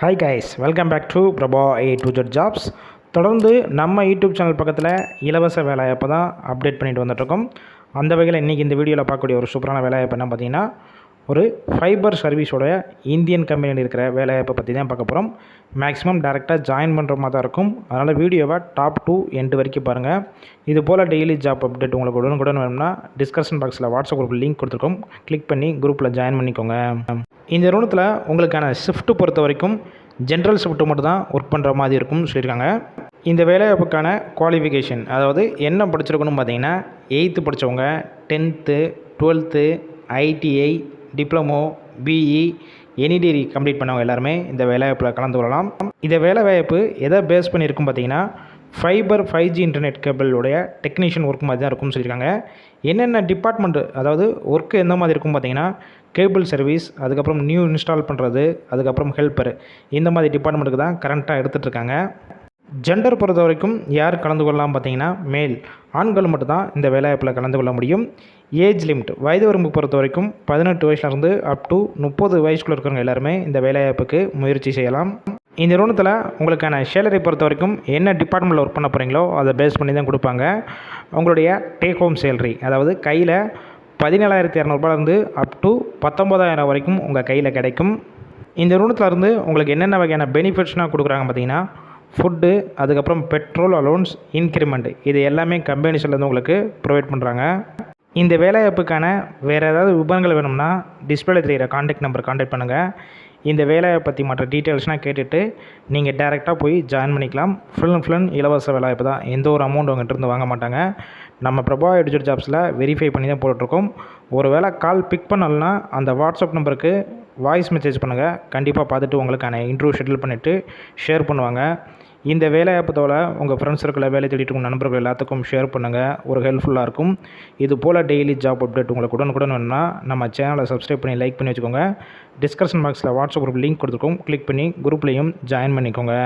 Hi guys welcome back to Prabha A to Z jobs தொடர்ந்து நம்ம YouTube channel பக்கத்தில் இலவச வேலைவாய்ப்பு தான் அப்டேட் பண்ணிட்டு வந்துட்டுருக்கோம். அந்த வகையில் இன்றைக்கி இந்த வீடியோவில் பார்க்கக்கூடிய ஒரு சூப்பரான வேலைவாய்ப்பு என்ன பார்த்தீங்கன்னா ஒரு ஃபைபர் சர்வீஸோடைய இந்தியன் கம்பெனியில் இருக்கிற வேலைவாய்ப்பை பற்றி தான் பார்க்க போகிறோம் மேக்ஸிமம் டேரெக்டாக ஜாயின் பண்ணுற மாதிரி தான் இருக்கும். அதனால் வீடியோவை டாப் டூ எண்டு வரைக்கும் பாருங்கள் இது போல் டெய்லி ஜாப் அப்டேட் உங்களுக்கு உடனுக்குடன் வேணும்னா டிஸ்கஷன் பாக்ஸில் வாட்ஸ்அப் குரூப் லிங்க் கொடுத்துருக்கோம். கிளிக் பண்ணி குரூப்பில் ஜாயின் பண்ணிக்கோங்க. இந்த நிறுவனத்தில் உங்களுக்கான ஷிஃப்ட்டு பொறுத்த வரைக்கும் ஜென்ரல் ஷிஃப்ட்டு மட்டும் தான் ஒர்க் பண்ணுற மாதிரி இருக்கும்னு சொல்லியிருக்காங்க. இந்த வேலைவாய்ப்புக்கான குவாலிஃபிகேஷன் அதாவது என்ன படிச்சிருக்கணும்னு பார்த்தீங்கன்னா எயித்து படித்தவங்க tenth twelfth ITI diploma BE any degree complete பண்ணவங்க எல்லாருமே இந்த வேலைவாய்ப்பில் கலந்து கொள்ளலாம். இந்த வேலைவாய்ப்பு எதை பேஸ் பண்ணியிருக்கும் பார்த்தீங்கன்னா ஃபைபர் ஃபைவ் ஜி இன்டர்நெட் கேபிளுடைய டெக்னீஷியன் ஒர்க் மாதிரி தான் இருக்கும்னு சொல்லியிருக்காங்க. என்னென்ன டிபார்ட்மெண்ட்டு அதாவது ஒர்க்கு எந்த மாதிரி இருக்கும் பார்த்தீங்கன்னா கேபிள் சர்வீஸ் அதுக்கப்புறம் நியூ இன்ஸ்டால் பண்ணுறது அதுக்கப்புறம் ஹெல்ப்பர் இந்த மாதிரி டிபார்ட்மெண்ட்டுக்கு தான் கரண்ட்டாக எடுத்துகிட்ருக்காங்க ஜெண்டர் பொறுத்த வரைக்கும் யார் கலந்து கொள்ளலாம் பார்த்தீங்கன்னா மேல். ஆண்கள் மட்டும்தான் இந்த வேலைவாய்ப்பில் கலந்து கொள்ள முடியும். Age limit. வயது வரம்பு பொறுத்த வரைக்கும் பதினெட்டு வயசுலேருந்து அப் டு முப்பது வயசுக்குள்ள இருக்கிறவங்க எல்லாருமே இந்த வேலைவாய்ப்புக்கு முயற்சி செய்யலாம். இந்த நிறுவனத்தில் உங்களுக்கான சேலரி பொறுத்த வரைக்கும் என்ன டிபார்ட்மெண்ட்டில் ஒர்க் பண்ண போகிறீங்களோ அதை பேஸ் பண்ணி தான் கொடுப்பாங்க. உங்களுடைய டேக் ஹோம் சேலரி அதாவது கையில் பதினேழாயிரத்தி இரநூறுபாலேருந்து அப் டு பத்தொம்போதாயிரம் வரைக்கும் உங்கள் கையில் கிடைக்கும். இந்த நிறுவனத்தில் இருந்து உங்களுக்கு என்னென்ன வகையான பெனிஃபிட்ஸ்னால் கொடுக்குறாங்க பார்த்தீங்கன்னா ஃபுட்டு அதுக்கப்புறம் பெட்ரோல் அலோன்ஸ் இன்க்ரிமெண்ட் இது எல்லாமே கம்பெனிஸ்லேருந்து உங்களுக்கு ப்ரொவைட் பண்ணுறாங்க இந்த வேலைவாய்ப்புக்கான வேறு ஏதாவது விபரங்கள் வேணும்னா டிஸ்பிளே தெரிகிற காண்டாக்ட் நம்பர் காண்டாக்ட் பண்ணுங்கள் இந்த வேலையை பற்றி மற்ற டீட்டெயில்ஸ்னால் கேட்டுட்டு நீங்கள் டேரெக்டாக போய் ஜாயின் பண்ணிக்கலாம். ஃபுல் அண்ட் ஃபுல் இலவச வேலைவாய்ப்பு தான். எந்த ஒரு அமௌண்ட் உங்கள்கிட்ட வாங்க மாட்டாங்க. நம்ம பிரபா எடிஜர் ஜாப்ஸில் வெரிஃபை பண்ணி தான் போட்டுட்ருக்கோம். ஒரு வேளை கால் பிக் பண்ணலன்னா அந்த வாட்ஸ்அப் நம்பருக்கு வாய்ஸ் மெசேஜ் பண்ணுங்கள் கண்டிப்பாக பார்த்துட்டு உங்களுக்கான இன்டர்வியூ ஷெட்யூல் பண்ணிவிட்டு ஷேர் பண்ணுவாங்க. இந்த வேலைவாய்ப்பத்தோட உங்கள் ஃப்ரெண்ட்ஸ் சர்க்கிளில் வேலை தேடிட்டு உங்கள் நண்பர்கள் எல்லாத்துக்கும் ஷேர் பண்ணுங்கள் ஒரு ஹெல்ப்ஃபுல்லாக இருக்கும். இது போல் டெய்லி ஜாப் அப்டேட் உங்களுக்கு உடனுக்குடன் வேணும்னா நம்ம சேனலை சப்ஸ்கிரைப் பண்ணி லைக் பண்ணி வச்சுக்கோங்க. டிஸ்கஷன் பாக்ஸில் வாட்ஸ்அப் குரூப் லிங்க் கொடுத்துருக்கோம். கிளிக் பண்ணி குரூப்லேயும் ஜாயின் பண்ணிக்கோங்க.